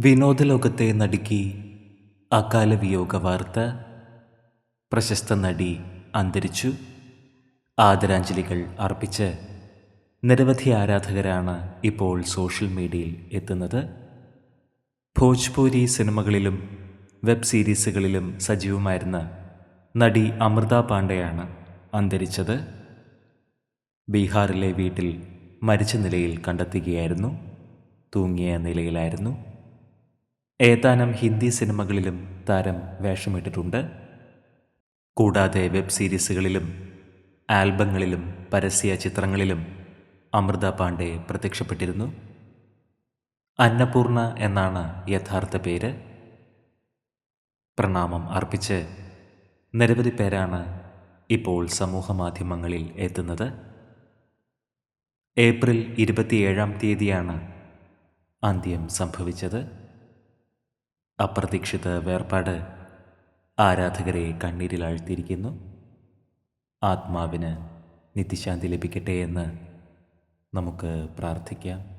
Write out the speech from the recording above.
വിനോദലോകത്തെ നടുക്കി അകാല വിയോഗ വാർത്ത പ്രശസ്ത നടി അന്തരിച്ചു. ആദരാഞ്ജലികൾ അർപ്പിച്ച് നിരവധി ആരാധകരാണ് ഇപ്പോൾ സോഷ്യൽ മീഡിയയിൽ എത്തുന്നത്. ഭോജ്പൂരി സിനിമകളിലും വെബ് സീരീസുകളിലും സജീവമായിരുന്ന നടി അമൃത പാണ്ഡെയാണ് അന്തരിച്ചത്. ബീഹാറിലെ വീട്ടിൽ മരിച്ച നിലയിൽ കണ്ടെത്തുകയായിരുന്നു. തൂങ്ങിയ നിലയിലായിരുന്നു. ഏതാനും ഹിന്ദി സിനിമകളിലും താരം വേഷമിട്ടിട്ടുണ്ട്. കൂടാതെ വെബ് സീരീസുകളിലും ആൽബങ്ങളിലും പരസ്യ ചിത്രങ്ങളിലും അമൃത പാണ്ഡെ പ്രത്യക്ഷപ്പെട്ടിരുന്നു. അന്നപൂർണ എന്നാണ് യഥാർത്ഥ പേര്. പ്രണാമം അർപ്പിച്ച് നിരവധി പേരാണ് ഇപ്പോൾ സമൂഹമാധ്യമങ്ങളിൽ എത്തുന്നത്. ഏപ്രിൽ ഇരുപത്തിയേഴാം തീയതിയാണ് അന്ത്യം സംഭവിച്ചത്. അപ്രതീക്ഷിത വേർപാട് ആരാധകരെ കണ്ണീരിൽ കണ്ണീരിലാഴ്ത്തിയിരിക്കുന്നു ആത്മാവിന് നിത്യശാന്തി ലഭിക്കട്ടെ എന്ന് നമുക്ക് പ്രാർത്ഥിക്കാം.